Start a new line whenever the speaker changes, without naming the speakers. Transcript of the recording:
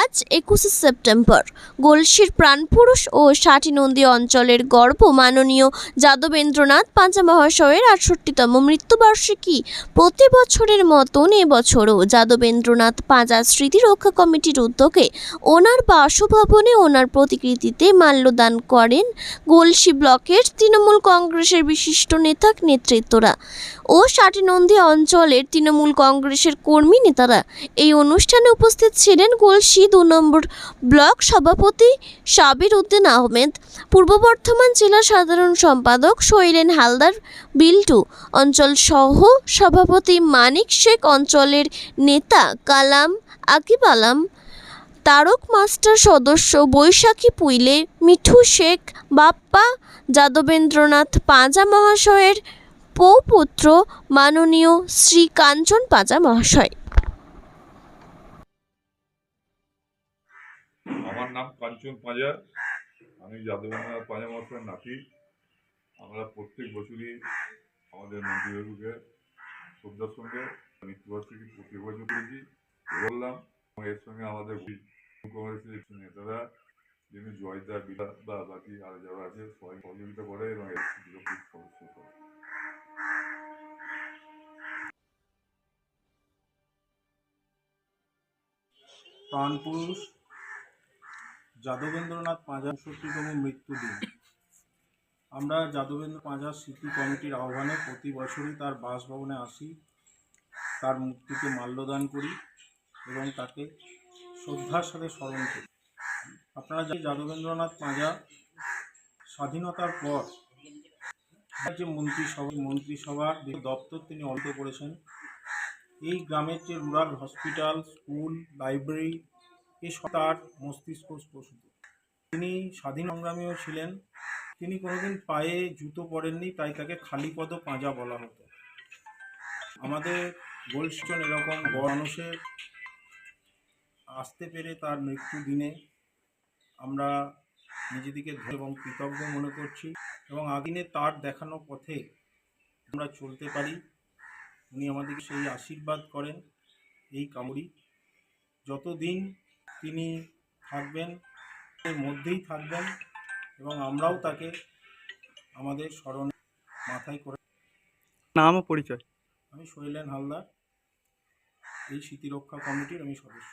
আজ একুশে সেপ্টেম্বর। গলসির প্রাণপুরুষ ও ষাটিনন্দী অঞ্চলের গর্ব মাননীয় যাদবেন্দ্রনাথ পাঁচা মহাশয়ের আটষট্টিতম মৃত্যুবার্ষিকী। প্রতি বছরের মতন এবছরও যাদবেন্দ্রনাথ পাঁজা স্মৃতি রক্ষা কমিটির উদ্যোগে ওনার বাসভবনে ওনার প্রতিকৃতিতে মাল্যদান করেন গলসি ব্লকের তৃণমূল কংগ্রেসের বিশিষ্ট নেতা নেতৃত্বরা। ও ষাটিনন্দী অঞ্চলের তৃণমূল কংগ্রেসের কর্মী নেতারা এই অনুষ্ঠানে উপস্থিত ছিলেন গলসি দু নম্বর ব্লক সভাপতি সাবির উদ্দিন আহমেদ, পূর্ব বর্ধমান জেলা সাধারণ সম্পাদক শৈলেন হালদার, বিল্টু অঞ্চল সহ সভাপতি মানিক শেখ, অঞ্চলের নেতা কালাম আকিব আলাম, তারক মাস্টার সদস্য বৈশাখী পুইলে, মিঠু শেখ, বাপ্পা যাদবেন্দ্রনাথ পাঁজা মহাশয়ের পৌপুত্র মাননীয় শ্রী কাঞ্চন পাঁজা মহাশয়।
আমার নাম কাঞ্চন পাঁজা, আমি যাদবেন্দ্রনাথ পাঁজা মহাশয়ের নাতি। আমরা প্রত্যেক বছরই আমাদের মন্ত্রীবাবুকে শ্রদ্ধার সঙ্গে মৃত্যুবার্ষিকী প্রতি বছর করেছি বললাম। এর সঙ্গে আমাদের কংগ্রেসের নেতারা, যিনি জয়দা বিলা বা বাকি আর যারা আছে, সবাই সহযোগিতা করে এবং
প্রাণপুরুষ যাদবেন্দ্রনাথ পাঁজা ষষ্ঠীতম মৃত্যুদিন আমরা যাদবেন্দ্র পাঁজা স্মৃতি কমিটির আহ্বানে প্রতি বছরই তার বাসভবনে আসি, তার মূর্তিতে মাল্যদান করি এবং তাকে শ্রদ্ধার সাথে স্মরণ করি। আপনারা জানেন যাদবেন্দ্রনাথ পাঁজা স্বাধীনতার পর যে মন্ত্রিসভা, মন্ত্রিসভার যে দপ্তর তিনি অন্ত করেছেন এই গ্রামের যে রুরাল হসপিটাল স্কুল লাইব্রেরি এসব তার মস্তিষ্ক প্রসূত। তিনি স্বাধীন সংগ্রামীও ছিলেন। তিনি কোনোদিন পায়ে জুতো পরেননি, তাই তাকে খালি পদ পাঁজা বলা হতো। আমাদের গোলস্টোন এরকম মানুষের আসতে পেরে তার মৃত্যু দিনে আমরা ধন্য এবং কৃতজ্ঞ মনে করছি এবং আদিনে তার দেখানো পথে আমরা চলতে পারি। উনি আমাদেরকে সেই আশীর্বাদ করেন এই কামড়ি। যতদিন তিনি থাকবেন এর মধ্যেই থাকবেন এবং আমরাও তাকে আমাদের স্মরণ মাথায় করে
নাম ও পরিচয়?
আমি শৈলেন হালদার এই স্মৃতিরক্ষা কমিটির আমি সদস্য।